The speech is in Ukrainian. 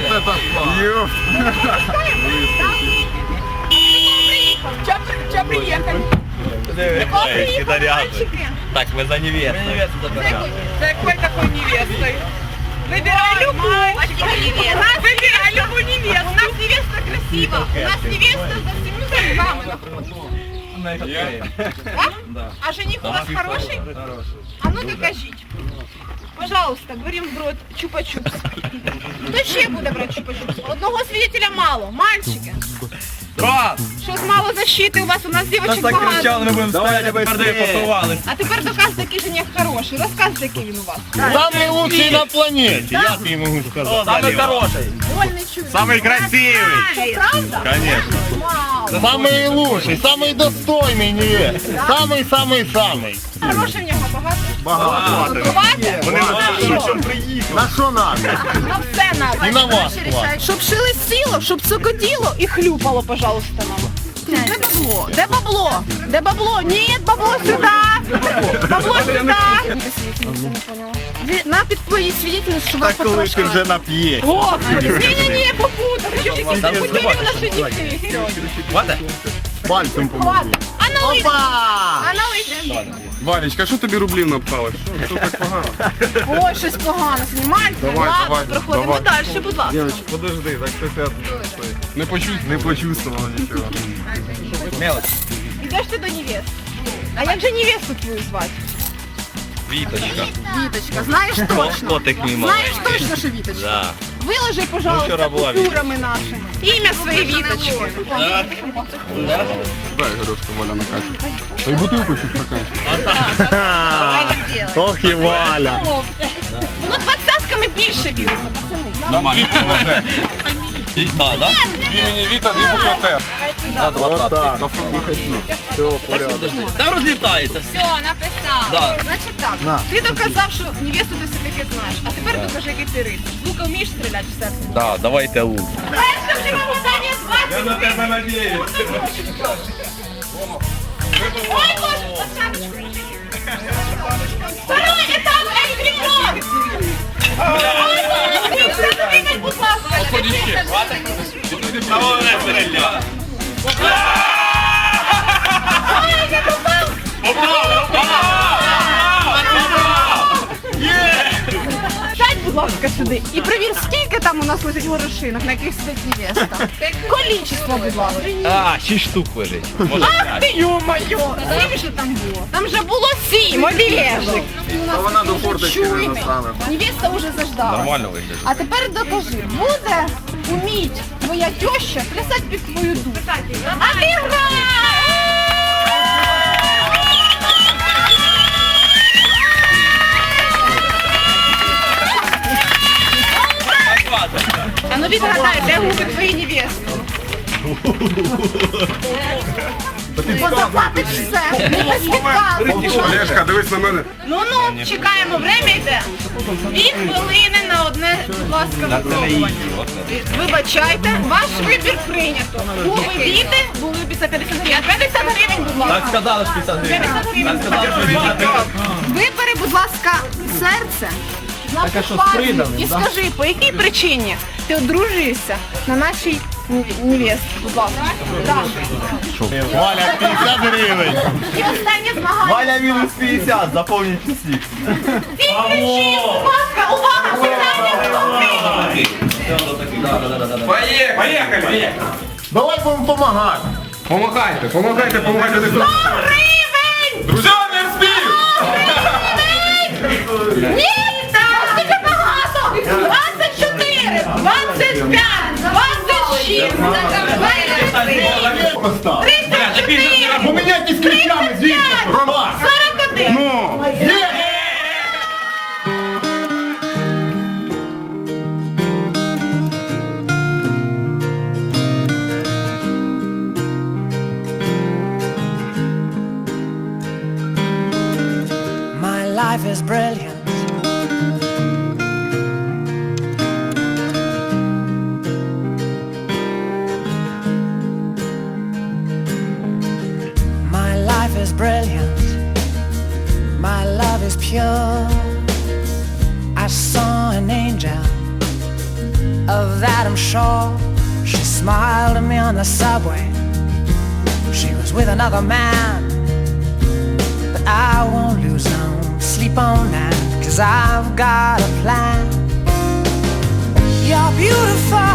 Вот это Ёп. Чого приїхали? Кого приїхали, мальчики? Так, ми за невесту. Так какой такой невестой? Выбирай любую. Выбирай любую невесту. У нас невеста красива. У нас невеста за всеми замками А? А жених у вас хороший? А ну докажіть. Пожалуйста, берем в рот чупа-чупс. Хто ще буде брати чупа-чупс? Одного свидетеля мало. Мальчики. Брат! Щось мало защити у вас, у нас Нас дівчинок так багато. кричали, ми будемо стояти, а тепер де поховалися. А тепер доказуйте, який жених хороший. Розказуйте, який він у вас. Самый лучший на планете, я тебе могу сказать. Самий хороший. Вольний чудо. Самый красивый. Що, правда? Конечно. Вау. Самый лучший, самый достойный невест. Самый-самый-самый. Грошей в нього багато. Багато. Хватить? Вони на що надо? На все надо. І на вас хватить. Щоб шили сіло, щоб цокотіло і хлюпало, пожалуйста, нам. Де бабло? Де бабло? Де бабло? Ні, бабло сюди! Бабло сюди! Ді- На під твої свідетельність, що вас Так коли ти потрошки. вже нап'єш. О, ні-ні-ні, попутав. Що ж якісь попутили в наші дітей? Хватить? Пальцем помогу. Ладно. А налий. Опа! А налий. Валечка, що тобі рублів напхали? Що, що так погано? Ой, щось погано. Знімайте. Давай, Ладно, давай, проходимо давай. далі, будь ласка. Девочки, подожди, так щось не, почув, не почувствував нічого. Мелоч. Ідеш ти до невест. А як же невесту твою звати? Віточка. Віточка, знаєш точно? Котик мій. Знаєш точно, що Віточка? Да. Виложи, пожалуйста, була купюрами нашими. Ім'я своєї Віточки. Дай горошку Валя накачу. Та й бутилку щось накачу. Ох і Валя. Воно двадцятками більше та, да? Імені Віта, дві букви Т. Вот так. Та розлітається. Все, написав. Да. Значить так, ти доказав, що невесту ти все-таки знаєш. А докажи, який ти рис. Лука вмієш стріляти в серце? Да, давайте лук. Перше в питання 20 на тебе надіюсь. Ой, боже, подсадочку. Второй этап Angry Birds. Ой, боже, Віктор, будь ласка. Ой, я попав. Ласка, сюди. І провір, скільки там у нас лежить горошинок, на яких сидить невеста. Количество, будь ласка. А, шість штук лежить. Може Ах ти, ё-моє! Скільки ж там було? Там же було сім, Олежик. Та вона до форточки не Чуйний. Невеста вже заждала. Нормально виглядає. А тепер докажи, буде уміть твоя теща плясати під твою душу. А ти А ну відгадай, де губи твої невести? Позаплатиш все, не. Олешка, дивись на мене. Ну ну, чекаємо, время йде. Дві хвилини на одне, будь ласка, випробування. Вибачайте, ваш вибір прийнято. Губи віти були 550 гривень. 50 гривень, будь Так сказали ж 50 гривень. 50 гривень. Так сказали, що 50 гривень. Вибери, будь ласка, серце. Нашу пару і скажи, по якій причині ти одружуєшся на нашій невесті, будь ласка. Так. Валя, 50 гривень. І останнє змагання. Валя мінус 50, заповніть всіх. Ти кричи, будь ласка, увага, питання хто Поїхали! Давай будемо допомагати. Помагайте, помагайте, помагайте. гривень! Друзі, 26, 27, Постав. 34, Поміняйтесь ключами, звідси. Рома. 41. Ну, є. My life is brilliant. Is brilliant. My love is pure. I saw an angel of that, I'm sure. She smiled at me on the subway. She was with another man. But I won't lose no sleep on that, cause I've got a plan. You're beautiful. You're beautiful.